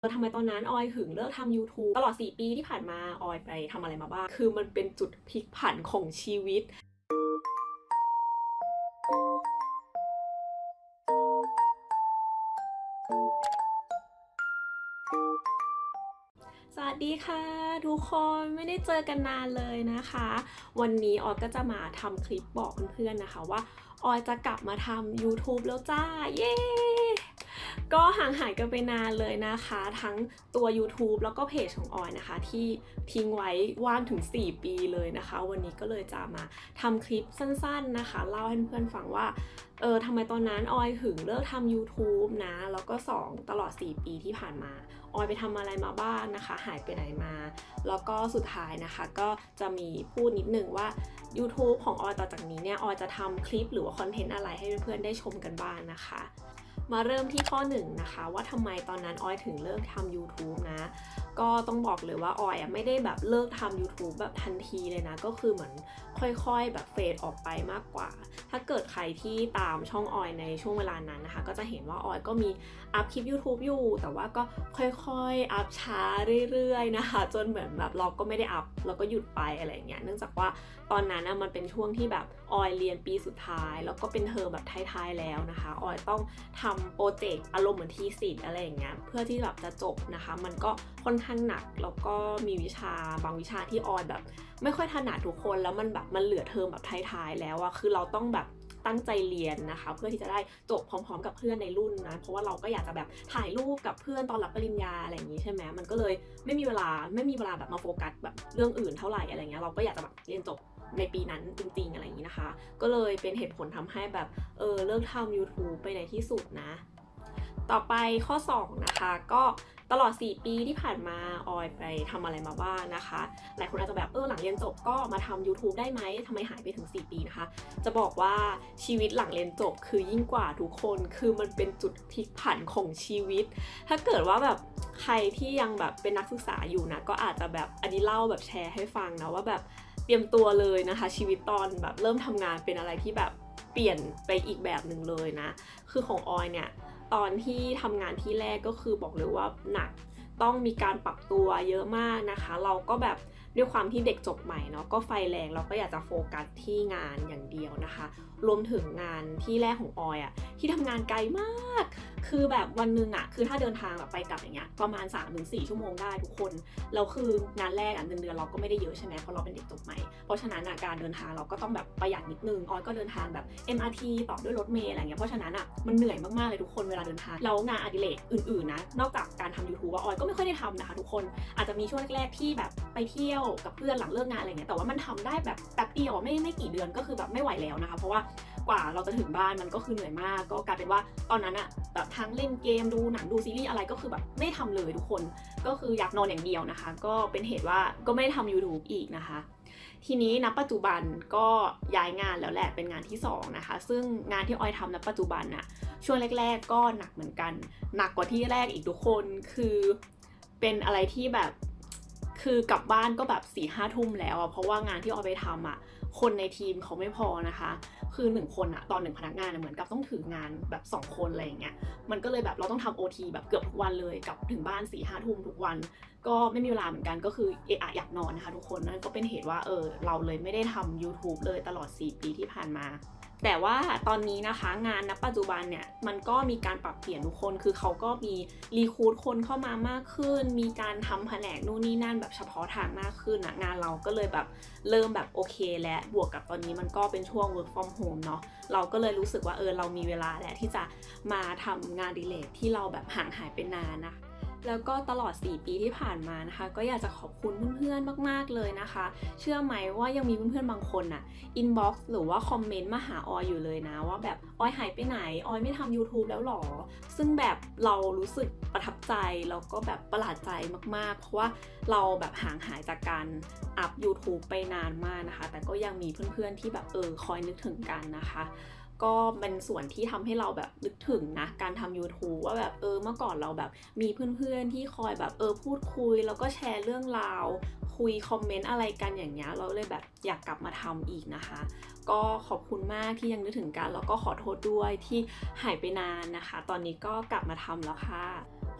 เออทำไมตอนนั้นออยถึงเลิกทำ YouTube ตลอด 4 ปีที่ผ่านมาออยไปทำอะไรมาบ้าง คือมันเป็นจุดพลิกผันของชีวิต สวัสดีค่ะ ทุกคนไม่ได้เจอกันนานเลยนะคะ วันนี้ออยก็จะมาทำคลิปบอกเพื่อนๆนะคะว่าออยจะกลับมาทำ YouTube แล้วจ้า เย้ ก็ห่างหายกันไปนานเลยนะคะ ทั้งตัว YouTube แล้วก็เพจของออยนะคะ ที่ทิ้งไว้ว่างถึง 4 ปีเลยนะคะ วันนี้ก็เลยจะมาทำคลิปสั้นๆนะคะ เล่าให้เพื่อนๆฟังว่าเออทำไมตอนนั้นออยถึงเลิกทำ YouTube นะ แล้วก็ 2 ตลอด 4 ปีที่ผ่านมา ออยไปทำอะไรมาบ้างนะคะ หายไปไหนมา แล้วก็สุดท้ายนะคะ ก็จะมีพูดนิดนึงว่า YouTube ของออยต่อจากนี้เนี่ย ออยจะทำคลิปหรือว่าคอนเทนต์อะไรให้เพื่อนๆได้ชมกันบ้างนะคะ มาเริ่มที่ข้อหนึ่งนะคะว่าทำไมตอนนั้นออยถึงเลิกทำ YouTube นะก็ต้องบอกเลยว่าออยอะไม่ได้แบบเลิกทำ YouTube แบบทันทีเลยนะ ก็คือเหมือนค่อยๆ แบบเฟดออกไปมากกว่า ถ้าเกิดใครที่ตามช่องออยในช่วงเวลานั้นนะคะ ก็จะเห็นว่าออยก็มีอัพคลิป YouTube อยู่ แต่ว่าก็ค่อยๆ อัพช้าเรื่อยๆนะคะ จนเหมือนแบบเราก็ไม่ได้อัพแล้วก็หยุดไปอะไรอย่างเงี้ย เนื่องจากว่าตอนนั้นมันเป็นช่วงที่แบบออยเรียนปีสุดท้าย แล้วก็เป็นเทอมแบบท้ายๆแล้วนะคะออยต้องทำโปรเจกต์อารมณ์เหมือนทีสิทธ์อะไรอย่างเงี้ยเพื่อที่แบบจะจบนะคะ มันก็ค่อนข้างหนัก แล้วก็มีวิชาบางวิชาที่ออยแบบ ไม่ค่อยถนัดทุกคนแล้วมันแบบมันเหลือเทอมแบบท้ายๆแล้วอะคือเราต้องแบบตั้งใจเรียนนะคะ เพื่อที่จะได้จบพร้อม ๆ กับเพื่อนในรุ่นนะเพราะว่าเราก็อยากจะแบบถ่ายรูปกับเพื่อนตอนรับปริญญาอะไรอย่างนี้ใช่ไหมมันก็เลยไม่มีเวลาไม่มีเวลาแบบมาโฟกัสแบบเรื่องอื่นเท่าไหร่อะไรเงี้ยเราก็อยากจะแบบเรียนจบในปีนั้นจริงๆอะไรอย่างนี้นะคะ ก็เลยเป็นเหตุผลทำให้แบบเออเลิกทำ YouTube ไปในที่สุดนะ ต่อไปข้อ 2 นะคะ ก็ตลอด 4 ปีที่ผ่านมาออยไปทำอะไรมาบ้างนะคะ หลายคนอาจจะแบบเออหลังเรียนจบก็มาทำ YouTube ได้ไหมทำไมหายไปถึง 4 ปีนะคะ จะบอกว่าชีวิตหลังเรียนจบคือยิ่งกว่าทุกคนคือมันเป็นจุดพลิกผันของชีวิต ถ้าเกิดว่าแบบใครที่ยังแบบเป็นนักศึกษาอยู่นะก็อาจจะแบบอันนี้เล่าแบบแชร์ให้ฟังนะว่าแบบเตรียมตัวเลยนะคะ ชีวิตตอนแบบเริ่มทำงานเป็นอะไรที่แบบเปลี่ยนไปอีกแบบหนึ่งเลยนะ คือของออยเนี่ย ตอนที่ทำงานที่แรกก็คือบอกเลยว่าหนักต้องมีการปรับตัวเยอะมากนะคะ เราก็แบบ ด้วยความที่เด็กจบใหม่เนาะก็ไฟแรงเราก็อยากจะโฟกัสที่งานอย่างเดียวนะคะ รวมถึงงานที่แรกของออยอะที่ทำงานไกลมาก คือแบบวันหนึงอะคือถ้าเดินทางแบบไปกลับอย่างเงี้ยประมาณ3-4ชั่วโมงได้ทุกคนแล้วคืองานแรกอะเงินเดือนเราก็ไม่ได้เยอะใช่ไหมเพราะเราเป็นเด็กจบใหม่เพราะฉะนั้นอะการเดินทางเราก็ต้องแบบประหยัดนิดนึงออยก็เดินทางแบบ MRT ต่อด้วยรถเมล์อะไรเงี้ยเพราะฉะนั้นอะมันเหนื่อยมากๆเลยทุกคนเวลาเดินทางแล้วงานอดิเรกอื่นๆนะนอกจากการทำ YouTube ว่าออยก็ไม่ค่อยได้ทำนะคะ ทุกคนอาจจะมีช่วงแรกๆที่แบบไปเที่ยวกับเพื่อนหลังเลิกงานอะไรเงี้ยแต่ว่ามันทำได้แบบแป๊บเดียวไม่ไม่กี่เดือนก็คือแบบไม่ไหวแล้วนะคะ เพราะว่ากว่าเราจะถึงบ้านมันก็คือเหนื่อยมาก ก็กลายเป็นว่าตอนนั้นอะแบบทั้งเล่นเกมดูหนังดูซีรีส์อะไรก็คือแบบไม่ทำเลยทุกคนก็คืออยากนอนอย่างเดียวนะคะ ก็เป็นเหตุว่าก็ไม่ได้ทำ YouTube อีกนะคะทีนี้ณปัจจุบันก็ย้ายงานแล้วแหละเป็นงานที่2นะคะ ซึ่งงานที่ออยทำณปัจจุบันน่ะช่วงแรก ๆ ก็หนักเหมือนกัน หนักกว่าที่แรกอีกทุกคนคือเป็นอะไรที่แบบ คือกลับบ้านก็แบบสี่ห้าทุ่มแล้วอะเพราะว่างานที่ออยไปทำอะคนในทีมเขาไม่พอนะคะ คือหนึ่งคนอะตอนหนึ่งพนักงานเหมือนกับต้องถืองานแบบสองคนอะไรอย่างเงี้ย มันก็เลยแบบเราต้องทำโอทีแบบเกือบทุกวันเลยกลับถึงบ้านสี่ห้าทุ่มทุกวัน ก็ไม่มีเวลาเหมือนกันก็คือเอะอะอยากนอนนะคะทุกคนนั่นก็เป็นเหตุว่าเออเราเลยไม่ได้ทำ YouTube เลยตลอด 4 ปีที่ผ่านมา แต่ว่าตอนนี้นะคะงานณปัจจุบันเนี่ยมันก็มีการปรับเปลี่ยนทุกคน คือเขาก็มีรีคูดคนเข้ามามากขึ้น มีการทำแผนกนู่นนี่นั่นแบบเฉพาะทางมากขึ้นนะงานเราก็เลยแบบเริ่มแบบโอเค และบวกกับตอนนี้มันก็เป็นช่วง work from home เนาะเราก็เลยรู้สึกว่าเออเรามีเวลาแหละที่จะมาทำงานดีเลกที่เราแบบห่างหายไปนานนะ แล้วก็ตลอด 4 ปีที่ผ่านมานะคะ ก็อยากจะขอบคุณเพื่อนๆมาก ๆ เลยนะคะ เชื่อไหมว่ายังมีเพื่อนๆบางคนน่ะอินบ็อกซ์หรือว่าคอมเมนต์มาหาออยอยู่เลยนะ ว่าแบบออยหายไปไหน ออยไม่ทำ YouTube แล้วหรอ ซึ่งแบบเรารู้สึกประทับใจ แล้วก็แบบประหลาดใจมาก ๆ เพราะว่าเราแบบห่างหายจากการอัพ YouTube ไปนานมากนะคะ แต่ก็ยังมีเพื่อนๆที่แบบเออคอยนึกถึงกันนะคะ ก็เป็นส่วนที่ทำให้เราแบบนึกถึงนะ การทำ YouTube ว่าแบบเออเมื่อก่อนเราแบบมีเพื่อนๆที่คอยแบบเออพูดคุย แล้วก็แชร์เรื่องราว คุยคอมเมนต์อะไรกันอย่างเงี้ยเราเลยแบบอยากกลับมาทำอีกนะคะ ก็ขอบคุณมากที่ยังนึกถึงกันแล้วก็ขอโทษด้วยที่หายไปนานนะคะ ตอนนี้ก็กลับมาทำแล้วค่ะ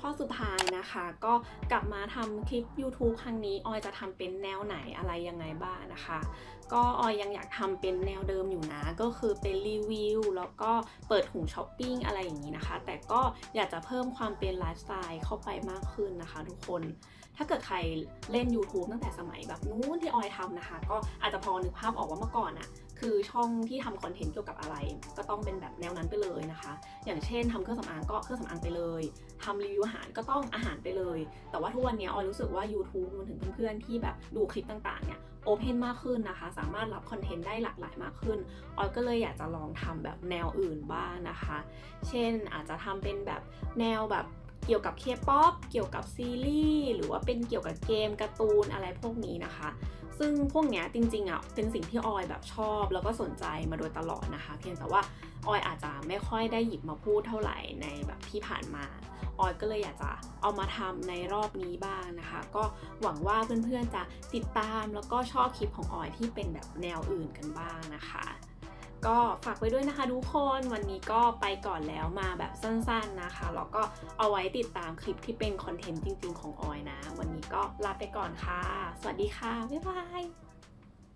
ข้อสุดท้ายนะคะ ก็กลับมาทำคลิป YouTube ครั้งนี้ ออยจะทำเป็นแนวไหนอะไรยังไงบ้างนะคะ ก็ออยยังอยากทำเป็นแนวเดิมอยู่นะ ก็คือเป็นรีวิวแล้วก็เปิดถุงช้อปปิ้งอะไรอย่างนี้นะคะ แต่ก็อยากจะเพิ่มความเป็นไลฟ์สไตล์เข้าไปมากขึ้นนะคะ ทุกคน ถ้าเกิดใครเล่น YouTube ตั้งแต่สมัยแบบนู้นที่ออยทำนะคะ ก็อาจจะพอนึกภาพออกว่าเมื่อก่อนอะ คือช่องที่ทำคอนเทนต์เกี่ยวกับอะไร ก็ต้องเป็นแบบแนวนั้นไปเลยนะคะ อย่างเช่นทำเครื่องสำอางก็เครื่องสำอางไปเลยทำรีวิวอาหารก็ต้องอาหารไปเลย แต่ว่าทุกวันนี้ออยรู้สึกว่า YouTube รวมถึงเพื่อนๆที่แบบดูคลิปต่างๆเนี่ยโอเพนมากขึ้นนะคะ สามารถรับคอนเทนต์ได้หลากหลายมากขึ้นออยก็เลยอยากจะลองทำแบบแนวอื่นบ้างนะคะ เช่นอาจจะทำเป็นแบบแนวแบบ กี่ยวกับเคป๊อปเกี่ยวกับซีรีส์หรือว่าเป็นเกี่ยวกับเกมการ์ตูนอะไรพวกนี้นะคะ ซึ่งพวกเนี้ยจริงๆอะเป็นสิ่งที่ออยแบบชอบ แล้วก็สนใจมาโดยตลอดนะคะ เพียงแต่ว่าออยอาจจะไม่ค่อยได้หยิบมาพูดเท่าไหร่ในแบบที่ผ่านมา ออยก็เลยอยากจะเอามาทำในรอบนี้บ้างนะคะ ก็หวังว่าเพื่อนๆจะติดตามแล้วก็ชอบคลิปของออยที่เป็นแบบแนวอื่นกันบ้างนะคะ ก็ฝากไว้ด้วยนะคะทุกคนวันนี้ก็ไปก่อนแล้วมาแบบสั้นๆนะคะแล้วก็เอาไว้ติดตามคลิปที่เป็นคอนเทนต์จริงๆของออยนะ วันนี้ก็ลาไปก่อนค่ะ สวัสดีค่ะ บ๊ายบาย